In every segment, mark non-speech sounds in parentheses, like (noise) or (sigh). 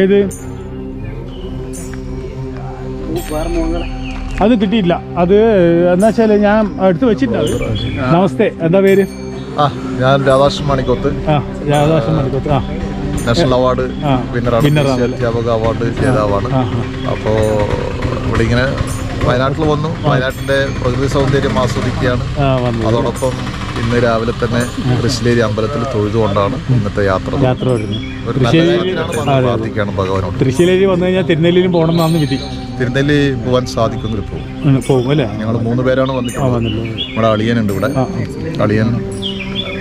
ഏത്? അത് കിട്ടിയില്ല അത് എന്താ വെച്ചാൽ ഞാൻ എടുത്തു വെച്ചിട്ടുണ്ട് നമസ്തേ. എന്താ പേര്? ആ ഞാൻ രാധാകൃഷ്ണൻ മണിക്കോത്ത്. ആ രാധാകൃഷ്ണൻ മണിക്കോത്ത്. ആ. നാഷണൽ അവാർഡ് വിന്നറാണ്? അധ്യാപക അവാർഡ് ജേതാവാണ്. അപ്പോൾ ഇവിടെ ഇങ്ങനെ വയനാട്ടിൽ വന്നു. വയനാട്ടിന്റെ പ്രകൃതി സൗന്ദര്യം ആസ്വദിക്കുകയാണ്. അതോടൊപ്പം ഇന്ന് രാവിലെ തന്നെ തൃശ്ശേരി അമ്പലത്തിൽ തൊഴുതുകൊണ്ടാണ് ഇന്നത്തെ യാത്ര യാത്ര പ്രാർത്ഥിക്കുകയാണ് ഭഗവാനോട്. തൃശ്ശേരി വന്നു കഴിഞ്ഞാൽ തിരുനെല്ലിയിലും പോകണം എന്നാണ് വിധി. തിരുനെല്ലി പോകാൻ സാധിക്കുന്നില്ല പോകും പോകും അല്ലേ? ഞങ്ങൾ മൂന്ന് പേരാണ് വന്നിട്ടുള്ളത്. നമ്മുടെ അളിയനുണ്ട് ഇവിടെ. അളിയൻ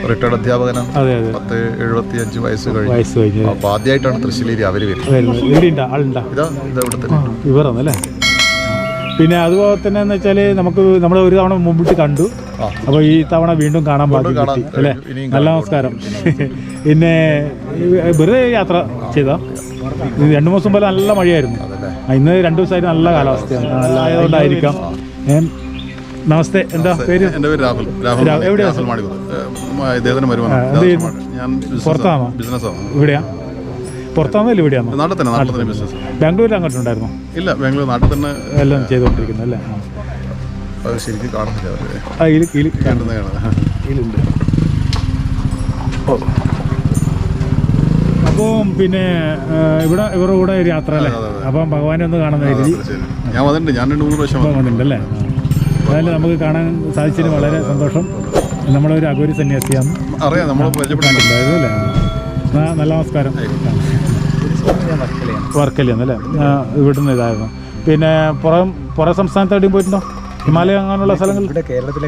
റിട്ടയർഡ് അധ്യാപകനാണ്. പത്ത് എഴുപത്തി അഞ്ച് വയസ്സ് കഴിഞ്ഞു. അപ്പൊ ആദ്യമായിട്ടാണ് തൃശ്ശേരി അവർ വരുന്നത്. ഇതാ ഇതാ ഇവിടെ തന്നെ ഇവറാന്നല്ലേ പിന്നെ അതുപോലെ തന്നെ എന്ന് വെച്ചാൽ നമുക്ക് നമ്മൾ ഒരു തവണ മുമ്പിട്ട് കണ്ടു. അപ്പൊ അപ്പോൾ ഈ തവണ വീണ്ടും കാണാൻ പാടില്ല അല്ലേ? നല്ല നമസ്കാരം. (laughs) പിന്നെ വെറുതെ യാത്ര ചെയ്ത? രണ്ടു മാസം പോലെ നല്ല മഴയായിരുന്നു. ഇന്ന് രണ്ടു ദിവസമായിട്ട് നല്ല കാലാവസ്ഥയാണ്. നല്ല ആയതുകൊണ്ടായിരിക്കാം. നമസ്തേ. എന്താ പേര്? എന്റെ പേര് രാഹുൽ. രാഹുൽ എവിടെയാണ് പുറത്താണോ? ബിസിനസ്സാണ് ഇവിടെയാ പുറത്താന്നല്ല ഇവിടെയാണോ? നാട്ടിൽ തന്നെ നാട്ടിൽ തന്നെ ബിസിനസ് ബാംഗ്ലൂരിൽ അങ്ങോട്ടുണ്ടായിരുന്നോ? ഇല്ല ബാംഗ്ലൂർ നാട്ടിൽ തന്നെ എല്ലാം ചെയ്തുകൊണ്ടിരിക്കുന്നത് അല്ലേ. അത് ശരിക്കും കാണുന്നില്ല അപ്പോൾ പിന്നെ ഇവിടെ ഇവരുടെ കൂടെ ഒരു യാത്ര അല്ലേ? അപ്പം ഭഗവാനെ ഒന്ന് കാണുന്ന രീതി. ഞാൻ വന്നിട്ടുണ്ട്. ഞാൻ രണ്ട് മൂന്ന് പ്രാവശ്യം വന്നു. വന്നിട്ടുണ്ടല്ലേ അതായത് നമുക്ക് കാണാൻ സാധിച്ചതിന് വളരെ സന്തോഷം. നമ്മളൊരു അഗോരി സന്യാസിയാണ്. അറിയാം നമ്മൾ പരിചയപ്പെടുന്നുണ്ട് നല്ല അല്ലേ ആ, നിന്ന് അല്ലേ? ഇവിടുന്ന് ഇതായിരുന്നു. പിന്നെ പുറം പുറം സംസ്ഥാനത്ത് എവിടെയും പോയിട്ടുണ്ടോ? ഹിമാലയ അങ്ങനെയുള്ള സ്ഥലങ്ങൾ ഇവിടെ കേരളത്തിലെ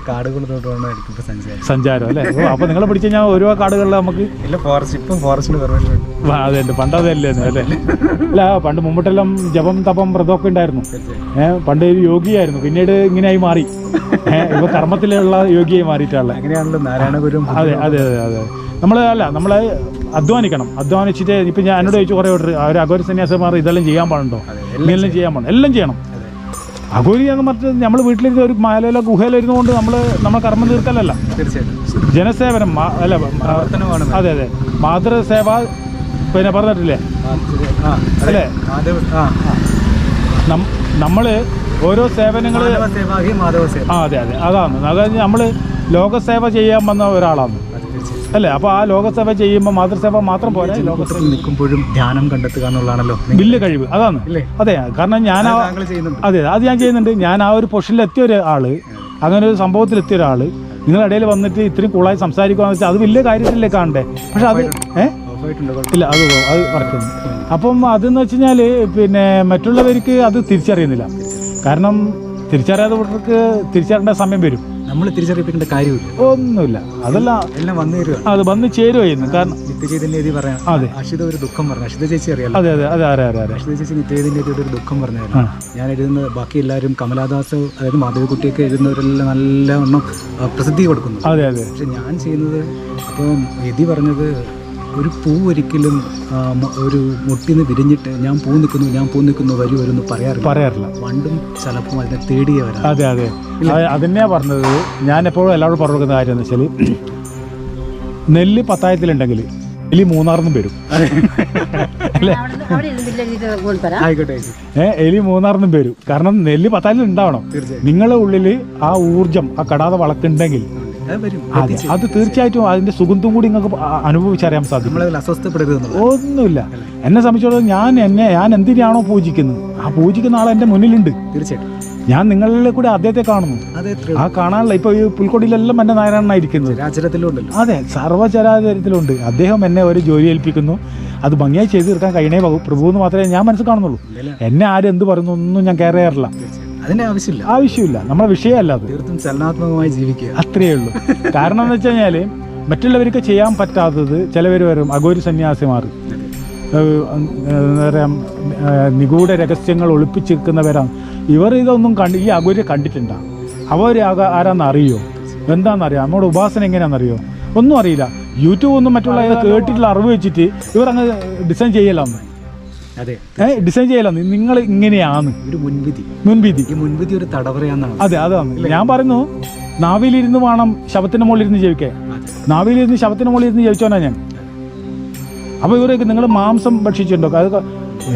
എനിക്കിപ്പോൾ സഞ്ചാരം സഞ്ചാരം അല്ലേ? ഓ അപ്പോൾ നിങ്ങൾ പിടിച്ചു കഴിഞ്ഞാൽ ഓരോ കാടുകളിൽ നമുക്ക് ഇല്ല ഫോറസ്റ്റ് ഇപ്പം ഫോറസ്റ്റിന് പെർമിഷൻ ഉണ്ട്. ആ, അതുണ്ട്. പണ്ട് അതല്ലേ അല്ലേ? അല്ല പണ്ട് മുമ്പിട്ടെല്ലാം ജപം തപം വ്രതമൊക്കെ ഉണ്ടായിരുന്നു. ഏഹ് പണ്ട് ഒരു യോഗിയായിരുന്നു. പിന്നീട് ഇങ്ങനെയായി മാറി. ഏഹ് ഇപ്പൊ കർമ്മത്തിലുള്ള യോഗിയായി മാറിയിട്ടുള്ള അങ്ങനെയാണല്ലോ നാരായണഗുരു അതെ അതെ അതെ അതെ. നമ്മൾ അല്ല നമ്മൾ അധ്വാനിക്കണം. അധ്വാനിച്ചിട്ട് ഇപ്പം ഞാൻ എന്നോട് ചോദിച്ചു കുറേ ഒരു അവർ അഘോരി സന്യാസിമാർ ഇതെല്ലാം ചെയ്യാൻ പാടുണ്ടോ? എല്ലാം ചെയ്യാൻ പാടും എല്ലാം ചെയ്യണം. അഘോരി എന്ന് പറഞ്ഞത് നമ്മൾ വീട്ടിലിരുന്ന് ഒരു മലയിലോ ഗുഹയിലോ ഇരുന്നുകൊണ്ട് നമ്മൾ നമ്മൾ കർമ്മം തീർക്കലല്ല. തീർച്ചയായിട്ടും. ജനസേവനം അല്ല അതെ അതെ. മാതൃസേവ പിന്നെ പറഞ്ഞിട്ടില്ലേ? അല്ലേ. നമ്മൾ ഓരോ സേവനങ്ങൾ ആ അതെ അതെ. അതാണ്. അതായത് നമ്മൾ ലോകസേവ ചെയ്യാൻ വന്ന ഒരാളാണ്. അല്ലേ? അപ്പോൾ ആ ലോകസഭ ചെയ്യുമ്പോൾ മാതൃസഭ മാത്രം പോരാ ലോകസഭ നിൽക്കുമ്പോഴും ധ്യാനം കണ്ടെത്തുക എന്നുള്ളതാണല്ലോ ബില്ല് കഴിവ് അതാണ്? അതെ കാരണം ഞാൻ അതെ അത് ഞാൻ ചെയ്യുന്നുണ്ട്. ഞാൻ ആ ഒരു പൊഷനിൽ എത്തിയ ഒരാൾ അങ്ങനെ ഒരു സംഭവത്തിൽ എത്തിയ ഒരാൾ നിങ്ങളിടയിൽ വന്നിട്ട് ഇത്രയും കൂളായി സംസാരിക്കുകയെന്ന് വെച്ചാൽ അത് വലിയ കാര്യത്തിലേ കാണണ്ടേ? പക്ഷെ അത് ഏഹ് ഇല്ല അത് അത് വർക്കുന്നു അപ്പം അതെന്ന് വെച്ച് കഴിഞ്ഞാൽ പിന്നെ മറ്റുള്ളവർക്ക് അത് തിരിച്ചറിയുന്നില്ല. കാരണം തിരിച്ചറിയാത്തവർക്ക് തിരിച്ചറിയേണ്ട സമയം വരും. നമ്മൾ തിരിച്ചറിയിപ്പിക്കേണ്ട കാര്യമില്ല. ഒന്നുമില്ല. അതല്ല എല്ലാം വന്നു തരുക അത് വന്ന് ചേരുമായിരുന്നു കാരണം നിത്യചൈതന്യ പറയാം. അതെ. അശിത ഒരു ദുഃഖം പറഞ്ഞു. അശിത ചേച്ചി അറിയാലോ? അതെ അതെ അതെ അതെ അതെ അതെ. അഷിത ചേച്ചി നിത്യചൈതന്യ ഒരു ദുഃഖം പറഞ്ഞായിരുന്നു. ഞാൻ എഴുതുന്ന ബാക്കി എല്ലാവരും കമലാദാസ് അതായത് മാധവിക്കുട്ടിയൊക്കെ എഴുതുന്നവരെല്ലാം നല്ലവണ്ണം പ്രസിദ്ധി കൊടുക്കുന്നു. അതെ അതെ. പക്ഷെ ഞാൻ ചെയ്യുന്നത് അപ്പം വിധി പറഞ്ഞത് ഒരു പൂ ഒരിക്കലും ഒരു മുട്ടിൽ മുട്ടിന്ന് വിരിഞ്ഞിട്ട് ഞാൻ പൂ നിൽക്കുന്നു ഞാൻ പൂ നിൽക്കുന്നു വരൂ വരുന്നു പറയാറില്ല. പറയാറില്ല. വണ്ടും ചിലപ്പോൾ അതിനെ തേടിയവരാണ്. അതെ അതെ. അത് അതന്നെയാ പറഞ്ഞത് ഞാൻ എപ്പോഴും എല്ലാവരും പറഞ്ഞു കൊടുക്കുന്ന കാര്യം എന്ന് വെച്ചാൽ നെല്ല് പത്തായത്തിലുണ്ടെങ്കിൽ എലി മൂന്നാറിന്നും വരും. അല്ലേ? ഏഹ് എലി മൂന്നാറിന്നും വരും. കാരണം നെല്ല് പത്തായത്തിൽ ഉണ്ടാവണം നിങ്ങളുടെ ഉള്ളിൽ ആ ഊർജം ആ കടാതെ വളക്കുണ്ടെങ്കിൽ അത് അതെ തീർച്ചയായിട്ടും അതിന്റെ സുഗന്ധം കൂടി നിങ്ങൾക്ക് അനുഭവിച്ചറിയാൻ സാധിക്കും. അസ്വസ്ഥപ്പെടരുത് ഒന്നുമില്ല. എന്നെ സംബന്ധിച്ചിടത്തോളം ഞാൻ എന്നെ ഞാൻ എന്തിനാണോ പൂജിക്കുന്നത്? ആ പൂജിക്കുന്ന ആൾ എന്റെ മുന്നിലുണ്ട്. തീർച്ചയായിട്ടും. ഞാൻ നിങ്ങളിൽ കൂടെ അദ്ദേഹത്തെ കാണുന്നു. ആ കാണാനുള്ള ഇപ്പൊ ഈ പുൽക്കൊടിയിലെല്ലാം എന്റെ നാരായണനായിരിക്കുന്നത് അതെ സർവചരാചരത്തിലുണ്ട്. അദ്ദേഹം എന്നെ ഒരു ജോലി ഏൽപ്പിക്കുന്നു. അത് ഭംഗിയായി ചെയ്തു തീർക്കാൻ കഴിയണേ പ്രഭു എന്ന് മാത്രമേ ഞാൻ മനസ്സിൽ കാണുന്നുള്ളൂ. എന്നെ ആരും എന്ത് പറയുന്നു ഒന്നും ഞാൻ കയറി ചെയ്യാറില്ല. തീർച്ചയായും അതിന്റെ ആവശ്യമില്ല. ആവശ്യമില്ല. നമ്മുടെ വിഷയമല്ല അത്. തീർത്തും ചലനാത്മകമായി ജീവിക്കുക. അത്രയേ ഉള്ളൂ. കാരണം എന്ന് വെച്ച് കഴിഞ്ഞാൽ മറ്റുള്ളവർക്ക് ചെയ്യാൻ പറ്റാത്തത് ചിലവർ വരും. അഗോരി സന്യാസിമാർ എന്താ പറയുക നിഗൂഢ രഹസ്യങ്ങൾ ഒളിപ്പിച്ച് നിൽക്കുന്നവരാണ്. ഇവർ ഇതൊന്നും കണ്ട് ഈ അഗോരി കണ്ടിട്ടുണ്ടാ? അവർ ആരാന്ന് അറിയോ? എന്താണെന്നറിയാം നമ്മുടെ ഉപാസന എങ്ങനെയാണെന്നറിയോ ഒന്നും അറിയില്ല. യൂട്യൂബ് ഒന്നും മറ്റുള്ള കേട്ടിട്ടുള്ള അറിവ് വെച്ചിട്ട് ഇവർ അങ്ങ് ഡിസൈൻ ചെയ്യലാന്ന്. അതെ. ഡിസൈൻ ചെയ്യലാന്ന് നിങ്ങൾ ഇങ്ങനെയാണ്. ഒരു മുൻവിധി. മുൻവിധി. ഈ മുൻവിധി ഒരു തടവറയാന്നാണ്. അതെ അതാണ്. ഞാൻ പറയുന്നു നാവിലിരുന്ന് വേണം ശവത്തിന്റെ മുകളിൽ ജീവിക്കേ നാവിലിരുന്ന് ശവത്തിന്റെ മുകളിൽ ഇരുന്ന് ജീവിച്ചോനാ ഞാൻ. അപ്പൊ ഇവരൊക്കെ നിങ്ങൾ മാംസം ഭക്ഷിച്ചിട്ടുണ്ടോ? അതൊക്കെ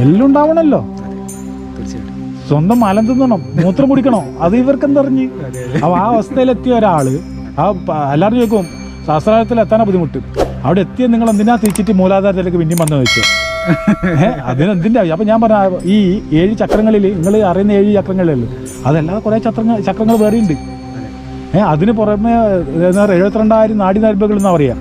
എല്ലാം ഉണ്ടാവണല്ലോ. സ്വന്തം മലം തിന്നണം മൂത്രം കുടിക്കണോ? അത് ഇവർക്ക് എന്തറിഞ്ഞ് അപ്പൊ ആ അവസ്ഥയിലെത്തിയ ഒരാൾ ആ എല്ലാവരും ചോദിക്കും ശാസ്ത്രാലയത്തിൽ എത്താനാ ബുദ്ധിമുട്ട്? അവിടെ എത്തിയ നിങ്ങൾ എന്തിനാ തിരിച്ചിട്ട് മൂലാധാരത്തിലേക്ക് പിന്നെയും വന്നു വെച്ചു അതിനെന്തിന്റെ ആവശ്യം അപ്പം ഞാൻ പറഞ്ഞ ഈ ഏഴ് ചക്രങ്ങളിൽ നിങ്ങൾ അറിയുന്ന ഏഴ് ചക്രങ്ങളിലല്ലോ അതല്ലാതെ കുറേ ചക്രങ്ങൾ ചക്രങ്ങൾ വേറെയുണ്ട് ഏഹ് അതിന് പുറമെ എന്താ പറയുക എഴുപത്തിരണ്ടായിരം നാടി നരമ്പുകൾ എന്നാ പറയാ.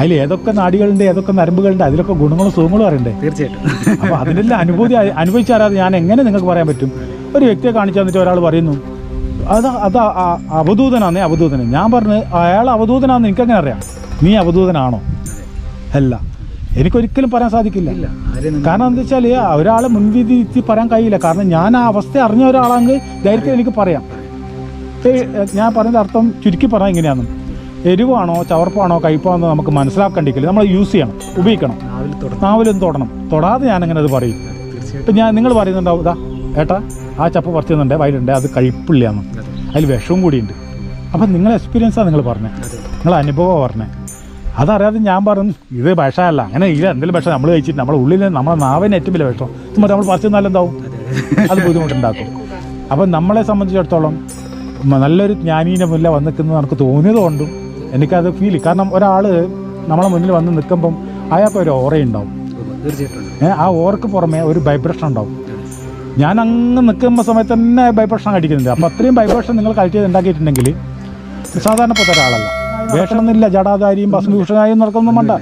അതിൽ ഏതൊക്കെ നാടികളുണ്ട് ഏതൊക്കെ നരമ്പുകളുണ്ട് അതിലൊക്കെ ഗുണങ്ങളും സുഖങ്ങളും അറിയണ്ടേ? തീർച്ചയായിട്ടും. അപ്പൊ അതിനെല്ലാം അനുഭൂതി അനുഭവിച്ചാരാതെ അനുഭവിച്ചറിയാതെ ഞാൻ എങ്ങനെ നിങ്ങൾക്ക് പറയാൻ പറ്റും? ഒരു വ്യക്തിയെ കാണിച്ചു തന്നിട്ട് ഒരാൾ പറയുന്നു അത് അത് അവധൂതനാന്നേ അവധൂതന്. ഞാൻ പറഞ്ഞു അയാൾ അവധൂതനാന്ന് എനിക്കങ്ങനെ അറിയാം? നീ അവധൂതനാണോ? അല്ല. എനിക്കൊരിക്കലും പറയാൻ സാധിക്കില്ല. കാരണം എന്താ വെച്ചാൽ ഒരാളെ മുൻവിധി പറയാൻ കഴിയില്ല. കാരണം ഞാൻ ആ അവസ്ഥ അറിഞ്ഞ ഒരാളാണെങ്കിൽ ധൈര്യത്തിൽ എനിക്ക് പറയാം. ഞാൻ പറയുന്ന അർത്ഥം ചുരുക്കി പറഞ്ഞാൽ ഇങ്ങനെയാണ്. എരിവാണോ ചവർപ്പാണോ കയ്പാണോ നമുക്ക് മനസ്സിലാക്കണ്ടിക്കില്ല നമ്മൾ യൂസ് ചെയ്യണം ഉപയോഗിക്കണം. നാവിലും തൊടണം. തൊടാതെ ഞാൻ അങ്ങനെ അത് പറയും. ഇപ്പൊ ഞാൻ നിങ്ങൾ പറയുന്നുണ്ടാവും ഇതാ ഏട്ടാ ആ ചപ്പ് പറിച്ചുണ്ട് വയലുണ്ട് അത് കഴിപ്പില്ലാന്ന് അതിൽ വിഷവും കൂടിയുണ്ട്. അപ്പം നിങ്ങളെ എക്സ്പീരിയൻസാണ് നിങ്ങൾ പറഞ്ഞത് നിങ്ങളെ അനുഭവം പറഞ്ഞത് അതറിയാതെ ഞാൻ പറഞ്ഞു ഇത് വിഷമല്ല അങ്ങനെ ഇല്ല എന്തെങ്കിലും വിഷം നമ്മൾ കഴിച്ചിട്ട് നമ്മുടെ ഉള്ളിൽ നമ്മുടെ നാവിന് ഏറ്റവും വലിയ വിഷം മറ്റേ നമ്മൾ പറിച്ചു നല്ല എന്താവും? അത് ബുദ്ധിമുട്ടുണ്ടാക്കും. അപ്പം നമ്മളെ സംബന്ധിച്ചിടത്തോളം നല്ലൊരു ജ്ഞാനീന്റെ മുന്നിൽ വന്ന് നിൽക്കുന്നത് നമുക്ക് തോന്നിയത് കൊണ്ടും എനിക്കത് ഫീൽ കാരണം ഒരാൾ നമ്മളെ മുന്നിൽ വന്ന് നിൽക്കുമ്പം അയാൾക്ക് ഒരു ഓറയുണ്ടാവും. തീർച്ചയായിട്ടും. ആ ഓർക്ക് പുറമെ ഒരു വൈബ്രേഷൻ ഉണ്ടാവും. ഞാൻ അങ്ങ് നിൽക്കുന്ന സമയത്ത് തന്നെ വൈബ്രേഷൻ അടിക്കുന്നുണ്ട്. അപ്പം അത്രയും വൈബ്രേഷൻ നിങ്ങൾ കളക്ട് ചെയ്ത് ഉണ്ടാക്കിയിട്ടുണ്ടെങ്കിൽ സാധാരണപ്പെട്ട ഒരാളല്ല. വേഷണമെന്നില്ല ജടാധാരിയും ഭസ്മഭൂഷണായും നടക്കൊന്നും വേണ്ട.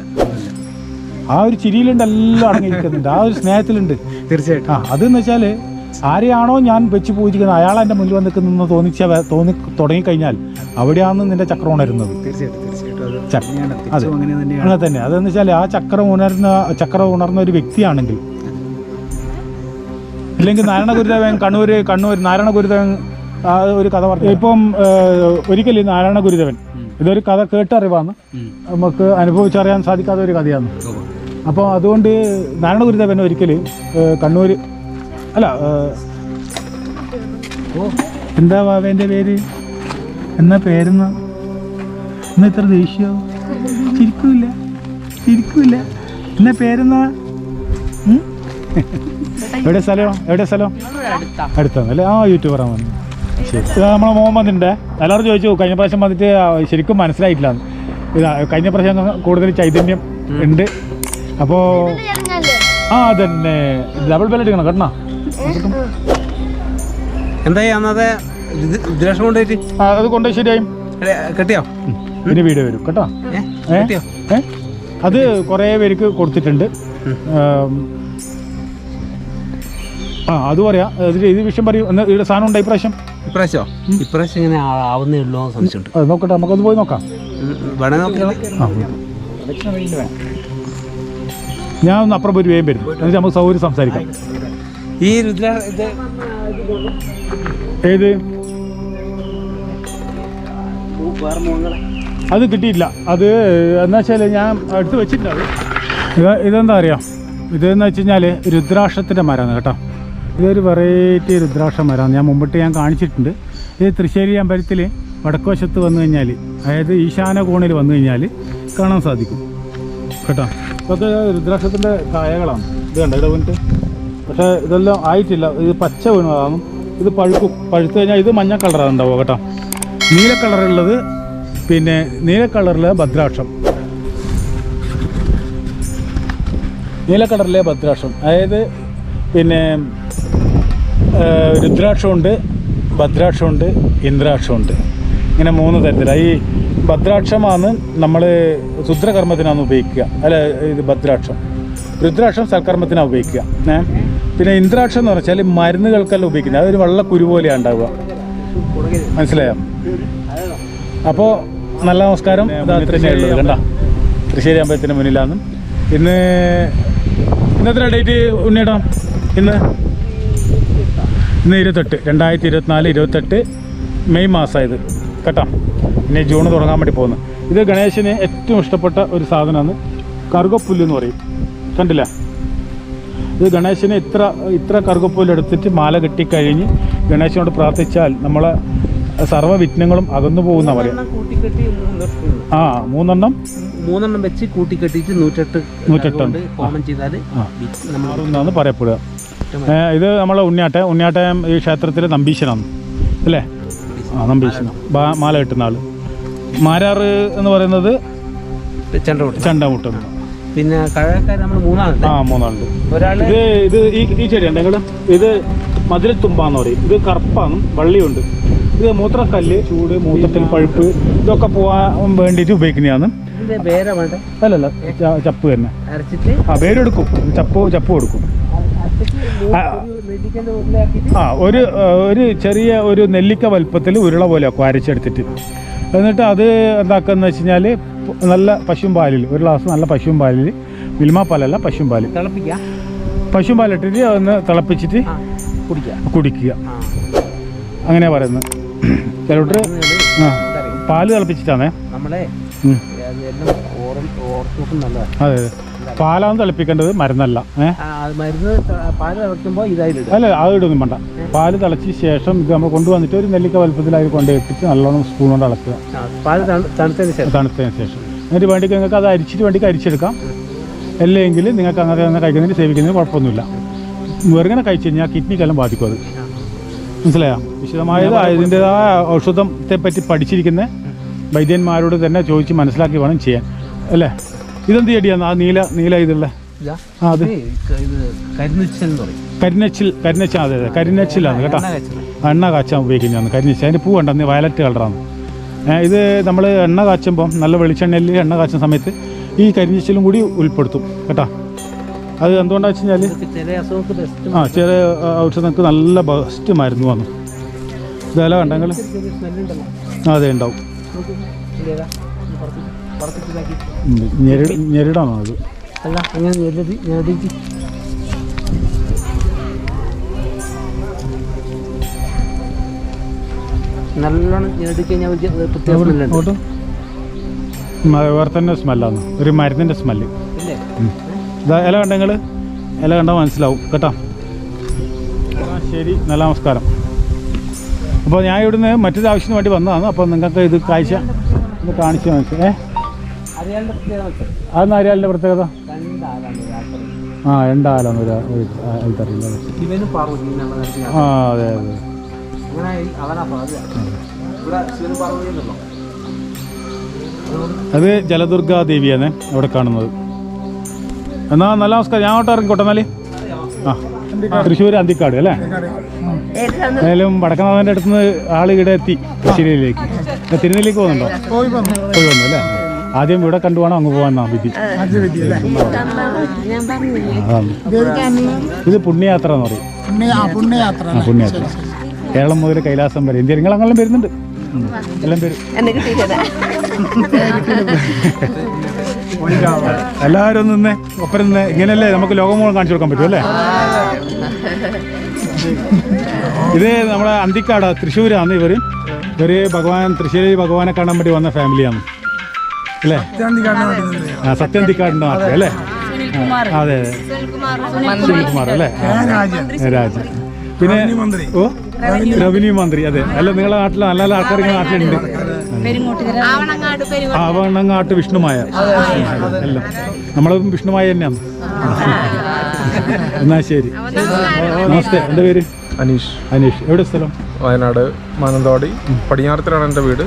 ആ ഒരു ചിരിയിലുണ്ട് എല്ലാം അടങ്ങിയിരിക്കുന്നുണ്ട്. ആ ഒരു സ്നേഹത്തിലുണ്ട്. തീർച്ചയായിട്ടും. ആ അതെന്ന് വെച്ചാൽ ആരെയാണോ ഞാൻ വെച്ച് പൂജിക്കുന്നത് അയാൾ എന്റെ മുന്നിൽ വന്ന് നിൽക്കുന്നെന്ന് തോന്നിച്ച തോന്നി തുടങ്ങിക്കഴിഞ്ഞാൽ അവിടെയാണ് നിന്റെ ചക്രം ഉണരുന്നത്. അത് അങ്ങനെ തന്നെ. അതെന്ന് വെച്ചാൽ ആ ചക്രം ഉണർന്ന ചക്രം ഉണർന്ന ഒരു വ്യക്തിയാണെങ്കിൽ ഇല്ലെങ്കിൽ നാരായണ ഗുരുദേവൻ കണ്ണൂര് കണ്ണൂർ നാരായണ ഗുരുദേവൻ ആ ഒരു കഥ പറഞ്ഞു ഇപ്പം ഒരിക്കലും നാരായണ ഗുരുദേവൻ ഇതൊരു കഥ കേട്ടറിവാണ്. ഉം. നമുക്ക് അനുഭവിച്ചറിയാൻ സാധിക്കാത്ത ഒരു കഥയാണ്. അപ്പോൾ അതുകൊണ്ട് നാരായണ ഗുരുദേവൻ ഒരിക്കൽ കണ്ണൂർ അല്ല എന്താ ബാബേന്റെ പേര്? എന്നാ പേരെന്നാ? എന്നാ ഇത്ര ദേഷ്യോ ചിരിക്കൂല ചിരിക്കൂല എന്നാ പേരെന്നാ? എവിടെ സ്ഥലം? എവിടെ സ്ഥലം? അടുത്താണ് അല്ലേ? ആ യൂട്യൂബറാണ് വന്നു. നമ്മളെ മോൻ വന്നിട്ടുണ്ട്. എല്ലാവരും ചോദിച്ചു കഴിഞ്ഞ പ്രാവശ്യം വന്നിട്ട് ശരിക്കും മനസ്സിലായിട്ടില്ല. ഇതാ കഴിഞ്ഞ പ്രാവശ്യം കൂടുതൽ ചൈതന്യം ഉണ്ട്. അപ്പോ ആ അതന്നെ. ഡബിൾ ബെൽ അടിക്കണം കേട്ടോ. എന്തായി അന്നത്തെ രുദ്രാക്ഷം കൊണ്ടുപോയിട്ട്? അത് കൊണ്ടുപോയി ശരിയായും. കെട്ടിയോ? പിന്നെ വീഡിയോ വരും കേട്ടോ. അത് കുറേ പേർക്ക് കൊടുത്തിട്ടുണ്ട്. ആം. അത് പറയാം. അതിൽ ഇത് വിഷയം പറയൂ. എന്നാ ഇവിടെ സാധനം ഉണ്ടോ ഇപ്രാവശ്യം? ഇപ്രാവശ്യമോ? ഇപ്രാവശ്യം ഇങ്ങനെ ആ- ആവുന്നേ ഉള്ളൂ എന്ന് സംശയമുണ്ട്. അത് നോക്കട്ടെ നമുക്കത് പോയി നോക്കാം. ഉം, വേണേ നോക്കിയാലോ ആ ഞാൻ ഒന്ന് അപ്പുറം പോയി വേഗം വരും. എന്നിട്ട് നമുക്ക് സൗകര്യം സംസാരിക്കാം. ഈ രുദ്ര ഇത് ഏത്? അത് കിട്ടിയില്ല അത് എന്നാ വെച്ചാൽ ഞാൻ അടുത്ത് വെച്ചിട്ടുണ്ട് ഇത് ഇതെന്താ അറിയാം? ഇതെന്ന് വെച്ച് കഴിഞ്ഞാൽ രുദ്രാക്ഷത്തിന്റെ മരമാണ് കേട്ടോ. ഇതൊരു വെറൈറ്റി രുദ്രാക്ഷ മരമാണ് ഞാൻ മുമ്പിട്ട് ഞാൻ കാണിച്ചിട്ടുണ്ട്. ഇത് തൃശ്ശേരി അമ്പലത്തിൽ വടക്കുവശത്ത് വന്നു കഴിഞ്ഞാൽ അതായത് ഈശാന കോണിൽ വന്നു കഴിഞ്ഞാൽ കാണാൻ സാധിക്കും. കേട്ടോ? ഇതൊക്കെ രുദ്രാക്ഷത്തിന്റെ കായകളാണ്. ഇത് കണ്ടോ? ഇവിടെ വന്നിട്ട്? പക്ഷേ ഇതെല്ലാം ആയിട്ടില്ല. ഇത് പച്ച വീണതാണ്. ഇത് പഴുക്കും. പഴുത്തു കഴിഞ്ഞാൽ ഇത് മഞ്ഞ കളറാണ് ഉണ്ടാവുക കേട്ടോ. നീല കളറുള്ളത് പിന്നെ നീല കളറിലെ ഭദ്രാക്ഷം. നീല കളറിലെ ഭദ്രാക്ഷം. അതായത് പിന്നെ രുദ്രാക്ഷമുണ്ട് ഭദ്രാക്ഷമുണ്ട് ഇന്ദ്രാക്ഷമുണ്ട്. ഇങ്ങനെ മൂന്ന് തരത്തിലാണ് ഈ ഭദ്രാക്ഷമാണ് നമ്മൾ ശുദ്രകർമ്മത്തിനാണ് ഉപയോഗിക്കുക. അല്ല ഇത് ഭദ്രാക്ഷം. രുദ്രാക്ഷം സൽക്കർമ്മത്തിനാണ് ഉപയോഗിക്കുക. ഏ? പിന്നെ ഇന്ദ്രാക്ഷം എന്ന് വെച്ചാൽ മരുന്നുകൾക്കെല്ലാം ഉപയോഗിക്കുന്നത്. അതൊരു വെള്ള കുരു പോലെയാണ് ഉണ്ടാവുക. മനസ്സിലായോ? അപ്പോൾ നല്ല നമസ്കാരം. തന്നെയുള്ളത് കണ്ട? തൃശ്ശേരി അമ്പലത്തിന് മുന്നിലാണ് ഇന്ന് ഇന്നത്തെ ഡേറ്റ് ഉണ്ണിയിടാം ഇന്ന് ഇന്ന് ഇരുപത്തെട്ട് രണ്ടായിരത്തി ഇരുപത്തിനാല് ഇരുപത്തെട്ട് മെയ് മാസമായത് കേട്ടോ? ഇനി ജൂൺ തുടങ്ങാൻ വേണ്ടി പോകുന്നു. ഇത് ഗണേശന് ഏറ്റവും ഇഷ്ടപ്പെട്ട ഒരു സാധനമാണ് കറുകപ്പുല്ല് എന്ന് പറയും. കണ്ടില്ല? ഇത് ഗണേശന് ഇത്ര ഇത്ര കറുകപ്പുല്ല് എടുത്തിട്ട് മാല കെട്ടിക്കഴിഞ്ഞ് ഗണേശനോട് പ്രാർത്ഥിച്ചാൽ നമ്മളെ സർവ വിഘ്നങ്ങളും അകന്നു പോകുന്ന പറയാം ആ മൂന്നെണ്ണം? മൂന്നെണ്ണം വെച്ച് കൂട്ടിക്കെട്ടിയിട്ട് നൂറ്റെട്ട് നൂറ്റെട്ട്. കൊണ്ട് ഹോമം ചെയ്താൽ പറയപ്പെടുക. ഇത് നമ്മളെ ഉണ്ണിയാട്ടം ഉണ്ണിയാട്ടം ഈ ക്ഷേത്രത്തിലെ നമ്പീശനാണ് അല്ലേ? ആ നമ്പീശന മാല കെട്ടുന്ന ആൾ. മാരാറ് എന്ന് പറയുന്നത് ചണ്ടമുട്ടുന്നു പിന്നെ നമ്മൾ മൂന്നാളുണ്ട്. ആ മൂന്നാളുണ്ട്. ഇത് ഇത് ഈ ഈ ചെടി ഉണ്ടെങ്കിൽ ഇത് മധുരത്തുമ്പാന്ന് പറയും. ഇത് കറുപ്പാണ് വള്ളിയുണ്ട്. ഇത് മൂത്രക്കല്ല് ചൂട് മൂത്രത്തിൽ പഴുപ്പ് ഇതൊക്കെ പോവാൻ വേണ്ടിയിട്ട് ഉപയോഗിക്കുന്നതാണ്. അല്ലല്ല ചപ്പ് തന്നെ. ആ വേരെടുക്കും ചപ്പ് ചപ്പ് കൊടുക്കും ആ. ഒരു ഒരു ചെറിയ ഒരു നെല്ലിക്ക വലുപ്പത്തിൽ ഉരുള പോലെ ആക്കും അരച്ചെടുത്തിട്ട്. എന്നിട്ട് അത് എന്താക്കുക വെച്ച് കഴിഞ്ഞാൽ നല്ല പശുവും പാലിൽ ഒരു ഗ്ലാസ് നല്ല പശുവും പാലിൽ മിൽമ പാലല്ല പശുവും പാൽ. പശുവും പാലിട്ടിട്ട് ഒന്ന് തിളപ്പിച്ചിട്ട് കുടിക്കുക. അങ്ങനെ പറയുന്നത് ചിലട്ട് പാൽ തിളപ്പിച്ചിട്ടാണേ നമ്മളെ അതെ അതെ. പാലാണ് തിളപ്പിക്കേണ്ടത് മരുന്നല്ല. മരുന്ന് പാൽ അല്ല അത് ഇടൊന്നും വേണ്ട. പാൽ തിളച്ച ശേഷം ഇത് നമ്മൾ കൊണ്ടുവന്നിട്ട് ഒരു നെല്ലിക്ക വലുപ്പത്തിൽ അതിൽ ഇട്ടിട്ട് നല്ലോണം സ്പൂൺ കൊണ്ട് അളക്കുക. പാൽ തണുത്തതിന് ശേഷം. തണുത്തതിന് ശേഷം. എന്നിട്ട് വേണ്ടി നിങ്ങൾക്ക് അത് അരിച്ചിട്ട് വേണ്ടി അരിച്ചെടുക്കാം. അല്ലെങ്കിൽ നിങ്ങൾക്ക് അങ്ങനെ തന്നെ കഴിക്കുന്നതിന് സേവിക്കുന്നതിന് കുഴപ്പമൊന്നുമില്ല. വെറുങ്ങനെ കഴിച്ചു കഴിഞ്ഞാൽ കിഡ്നിക്കെല്ലാം ബാധിക്കും അത്. മനസ്സിലായോ? വിശദമായത് അതിന്റെതായ ഔഷധത്തെ പറ്റി പഠിച്ചിരിക്കുന്ന വൈദ്യന്മാരോട് തന്നെ ചോദിച്ച് മനസ്സിലാക്കി വേണം ചെയ്യാൻ. അല്ലേ? ഇതെന്ത് ചെടിയാണ് ആ നീല നീല ഇതുള്ള? അത്. കരിനിച്ചൽ കരിനച്ച അതെ അതെ. കരിനച്ചിലാണ് കേട്ടോ. എണ്ണ കാച്ചാൻ. ഉപയോഗിക്കുന്നതാണ് കരിനച്ച അതിന്റെ പൂ കണ്ടെന്ന് വയലറ്റ് കളറാണ്. ഇത് നമ്മൾ എണ്ണ കാച്ചുമ്പം നല്ല വെളിച്ചെണ്ണയിൽ എണ്ണ കാച്ചുന്ന സമയത്ത് ഈ കരിനച്ചിലും കൂടി ഉൾപ്പെടുത്തും കേട്ടോ. അത് എന്തുകൊണ്ടാണെന്ന് വെച്ച് കഴിഞ്ഞാൽ ചില ആ ചെറിയ ഔഷധം ഔഷധങ്ങൾക്ക് നല്ല ബെസ്റ്റ് മരുന്ന് വന്നു. ഇതെല്ലാം കണ്ടെങ്കിൽ അതെ ഉണ്ടാവും. നോക്ക്. ഇതേതാ? ഇത് പുറത്ത് പുറത്തിട്ട് ഇതാക്കി. ഉം. ഞെരി ഞെരിടാണോ അത്. അല്ല അങ്ങനെ ഞെരടി ഞെരടിച്ച് നല്ലോണം ഞെരടി കഴിഞ്ഞാൽ പ്രത്യേക വേറെ തന്നെ സ്മെല്ലാണ്. ഒരു മരുന്നിന്റെ സ്മെല്ല്. ഇല കണ്ട ഇല കണ്ടെങ്കിൽ ഇല കണ്ടാൽ മനസ്സിലാവും. കേട്ടോ? ശരി. നല്ല നമസ്കാരം. അപ്പോൾ ഞാൻ ഇവിടുന്ന് മറ്റൊരു ആവശ്യത്തിന് വേണ്ടി വന്നതാണ്. അപ്പോൾ നിങ്ങൾക്ക് ഇത് കാഴ്ച കാണിച്ചു മനസ്സിൽ അതെന്ന് അറിയാലിന്റെ പ്രത്യേകത? ആ രണ്ടാലാണ് ഒരു ആ അതെ അതെ. അത് ജലദുർഗാ ദേവിയാണ് അവിടെ കാണുന്നത്. എന്നാ നല്ല നമസ്കാരം. ഞാൻ അങ്ങോട്ട് ഇറങ്ങിക്കോട്ടെ എന്നാൽ? ആ തൃശ്ശൂർ അന്തിക്കാട് അല്ലേ? ഏതായാലും വടക്കനാഥന്റെ അടുത്ത് നിന്ന് ആൾ ഇവിടെ എത്തി തൃശ്ശൂരിലേക്ക്. തിരുനെല്ലിക്ക് പോകുന്നുണ്ടോ? പോയി വന്നു അല്ലേ? ആദ്യം ഇവിടെ കണ്ടുപോകണം അങ്ങ് പോകാനാ വിധി. ഇത് പുണ്യയാത്ര എന്ന് പറയും. പുണ്യയാത്ര കേരളം മുതൽ കൈലാസം വരെ. ഇന്ത്യ നിങ്ങൾ അങ്ങനെ വരുന്നുണ്ട്. എല്ലാം കിട്ടിയില്ല എല്ലാവരും നിന്നേ ഒപ്പം നിന്ന്. ഇങ്ങനെയല്ലേ നമുക്ക് ലോകം മുഴുവൻ കാണിച്ചു കൊടുക്കാൻ പറ്റും അല്ലേ? ഇത് നമ്മുടെ അന്തിക്കാട് തൃശ്ശൂരാണ് ഇവർ ഇവർ ഭഗവാൻ തൃശ്ശൂരി ഭഗവാനെ കാണാൻ വേണ്ടി വന്ന ഫാമിലിയാണ് അല്ലേ? ആ സത്യന്തിക്കാടിന്റെ നാട്ടിൽ അല്ലേ? അതെ. സുനിൽകുമാർ. അല്ലേ? ആ, രാജ പിന്നെ ഓ? റവന്യൂ മന്ത്രി അതെ. അല്ല നിങ്ങളുടെ നാട്ടിൽ നല്ല നല്ല ആൾക്കാർ ഇങ്ങനെ നാട്ടിലുണ്ട്. ആവണങ്ങാട്ട് വിഷ്ണുമായ. എല്ലാം നമ്മളും വിഷ്ണുമായ തന്നെയാണ്. എന്നാ ശരി. നമസ്തേ. എന്റെ പേര്? അനീഷ്. അനീഷ്. എവിടെ സ്ഥലം? വയനാട് മാനന്തവാടി. പടിഞ്ഞാറത്തിലാണ് എന്റെ വീട്.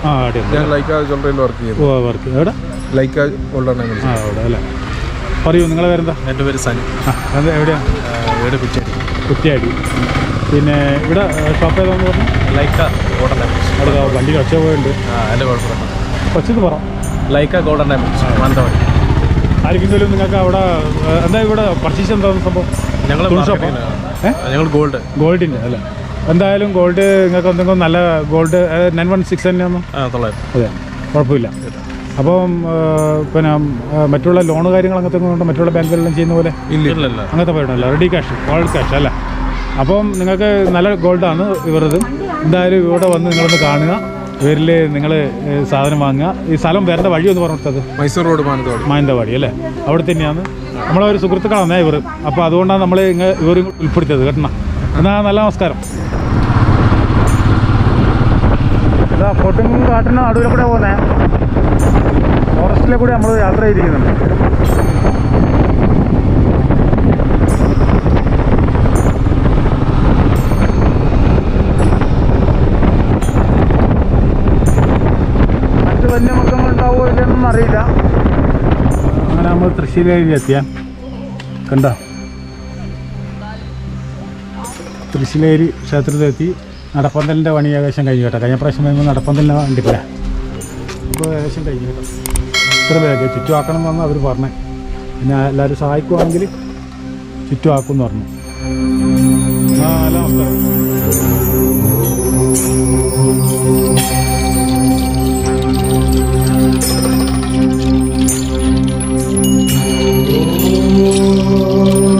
ഞാൻ ലൈക്കാ ജ്വല്ലറിയിൽ വർക്ക് ചെയ്യുന്നു. ഓ വർക്ക് എവിടെ? ലൈക്ക ഗോൾഡൻ ഡയമണ്ട്സ് ആ അവിടെ അല്ലേ? പറയൂ നിങ്ങളെ പേരെന്താ? എന്റെ പേര് സനി. ആ അത് എവിടെയാണ് വീട് കുറ്റേരി കുറ്റിയാടി. പിന്നെ ഇവിടെ ഷോപ്പ് ഏതാന്ന് പറഞ്ഞു? Laika golden diamonds. അവിടെ വണ്ടി ഒച്ച പോയുണ്ട് ആ അതിന്റെ കുഴപ്പമില്ല കൊച്ചിന്ന് പറ. Laika golden diamonds Mananthavady. ആർക്കെങ്കിലും നിങ്ങൾക്ക് അവിടെ എന്താ ഇവിടെ പർച്ചേസ് എന്താണ് സംഭവം? ഞങ്ങൾ ഷോപ്പ്? ഞങ്ങൾ ഗോൾഡ്. ഗോൾഡിന്റെ അല്ലേ? എന്തായാലും ഗോൾഡ് നിങ്ങൾക്ക് എന്തെങ്കിലും നല്ല ഗോൾഡ് നയൻ വൺ സിക്സ് തന്നെയാണോ ആ തൊള്ളായിരം. അതെ കുഴപ്പമില്ല. അപ്പം പിന്നെ മറ്റുള്ള ലോൺ കാര്യങ്ങൾ അങ്ങനത്തെ കൊണ്ട് മറ്റുള്ള ബാങ്കുകളിലും ചെയ്യുന്ന പോലെ? ഇല്ല അങ്ങനത്തെ പറയണല്ലോ റെഡി ക്യാഷ് ഗോൾഡ് ക്യാഷ് അല്ല? അപ്പം നിങ്ങൾക്ക് നല്ല ഗോൾഡാണ് ഇവരത്. എന്തായാലും ഇവിടെ വന്ന് നിങ്ങളൊന്ന് കാണുക. ഇവരിൽ നിങ്ങൾ സാധനം വാങ്ങുക. ഈ സ്ഥലം വരേണ്ട വഴി ഒന്ന് പറഞ്ഞിട്ടത് മൈസൂർ റോഡ് മാനന്തവാടി. മാനന്തവാടി അല്ലേ? അവിടെ തന്നെയാണ്. നമ്മളെ ഒരു സുഹൃത്തുക്കളാണ് ഇവർ അപ്പോൾ അതുകൊണ്ടാണ് നമ്മൾ ഇങ്ങ ഇവർ ഉൾപ്പെടുത്തിയത് കേട്ടോ. എന്നാൽ നല്ല നമസ്കാരം. ഇതാ പൊട്ടും കാട്ടിന് നടുവിൽ കൂടെ പോകുന്നേ ഫോറസ്റ്റിലെ കൂടെ നമ്മൾ യാത്ര ചെയ്തിരിക്കുന്നുണ്ട്. മറ്റ് വന്യമൃഗങ്ങൾ ഉണ്ടാവുമോ ഇല്ലെന്നൊന്നും അറിയില്ല. അങ്ങനെ നമ്മൾ കണ്ട? ക്ഷേത്രത്തിലെത്തി. നടപ്പന്തലിന്റെ പണി ഏകദേശം കഴിഞ്ഞു കേട്ടോ. കഴിഞ്ഞ പ്രാവശ്യം വരുമ്പോൾ നടപ്പന്തലിന്റെ ഏകദേശം കഴിഞ്ഞു കേട്ടോ. ഇത്ര വേഗം ചുറ്റുമാക്കണം എന്നാണ് അവർ പറഞ്ഞത് പിന്നെ എല്ലാവരും സഹായിക്കുവാണെങ്കിൽ ചുറ്റുമാക്കും എന്ന് പറഞ്ഞു ആ Oh